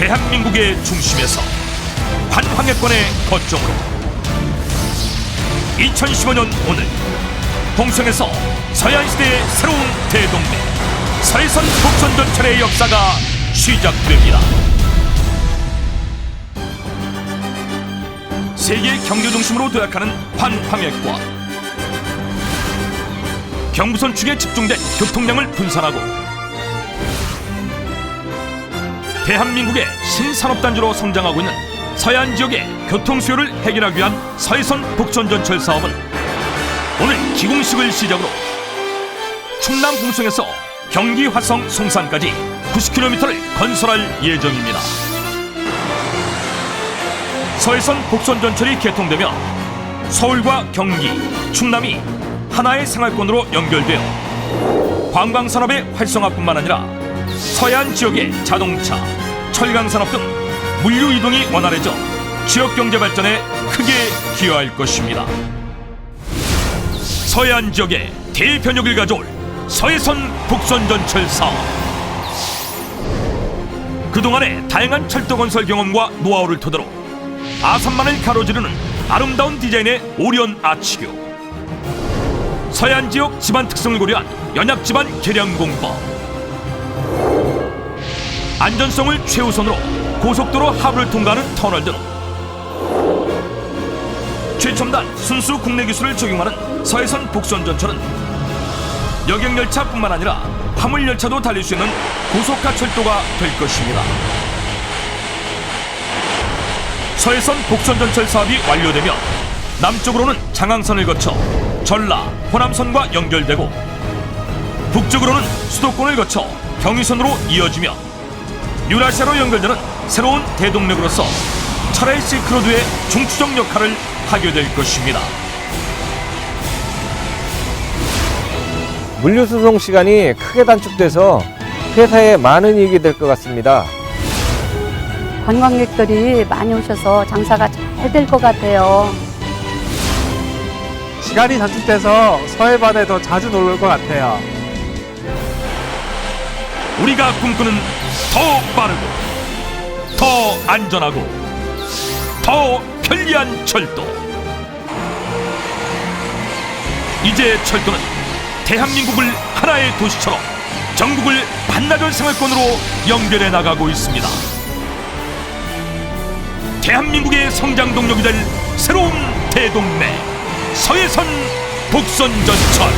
대한민국의 중심에서 환황의권의 거점으로 2015년 오늘 동성에서 서해안시대의 새로운 대동맹 서해선 북선전철의 역사가 시작됩니다. 세계 경제 중심으로 도약하는 환황의권 경부선 축에 집중된 교통량을 분산하고 대한민국의 신산업단지로 성장하고 있는 서해안 지역의 교통 수요를 해결하기 위한 서해선 북선전철 사업은 오늘 기공식을 시작으로 충남 공성에서 경기 화성 송산까지 90km를 건설할 예정입니다. 서해선 북선전철이 개통되면 서울과 경기, 충남이 하나의 생활권으로 연결되어 관광산업의 활성화뿐만 아니라 서해안 지역의 자동차, 철강 산업 등 물류 이동이 원활해져 지역 경제 발전에 크게 기여할 것입니다. 서해안 지역에 대변혁을 가져올 서해선 북선 전철 사업. 그동안의 다양한 철도 건설 경험과 노하우를 토대로 아산만을 가로지르는 아름다운 디자인의 오리온 아치교. 서해안 지역 집안 특성을 고려한 연약 집안 개량 공법. 안전성을 최우선으로 고속도로 하부를 통과하는 터널 등 최첨단 순수 국내 기술을 적용하는 서해선 북선전철은 여객열차뿐만 아니라 화물열차도 달릴 수 있는 고속화 철도가 될 것입니다. 서해선 북선전철 사업이 완료되면 남쪽으로는 장항선을 거쳐 전라, 호남선과 연결되고 북쪽으로는 수도권을 거쳐 경의선으로 이어지며 유라시아로 연결되는 새로운 대동맥으로서 철의 실크로드의 중추적 역할을 하게 될 것입니다. 물류 수송 시간이 크게 단축돼서 회사에 많은 이익이 될 것 같습니다. 관광객들이 많이 오셔서 장사가 잘 될 것 같아요. 시간이 단축돼서 서해반에 더 자주 놀러 올 것 같아요. 우리가 꿈꾸는 더 빠르고 더 안전하고 더 편리한 철도. 이제 철도는 대한민국을 하나의 도시처럼 전국을 반나절 생활권으로 연결해 나가고 있습니다. 대한민국의 성장 동력이 될 새로운 대동맥 서해선 북선전철.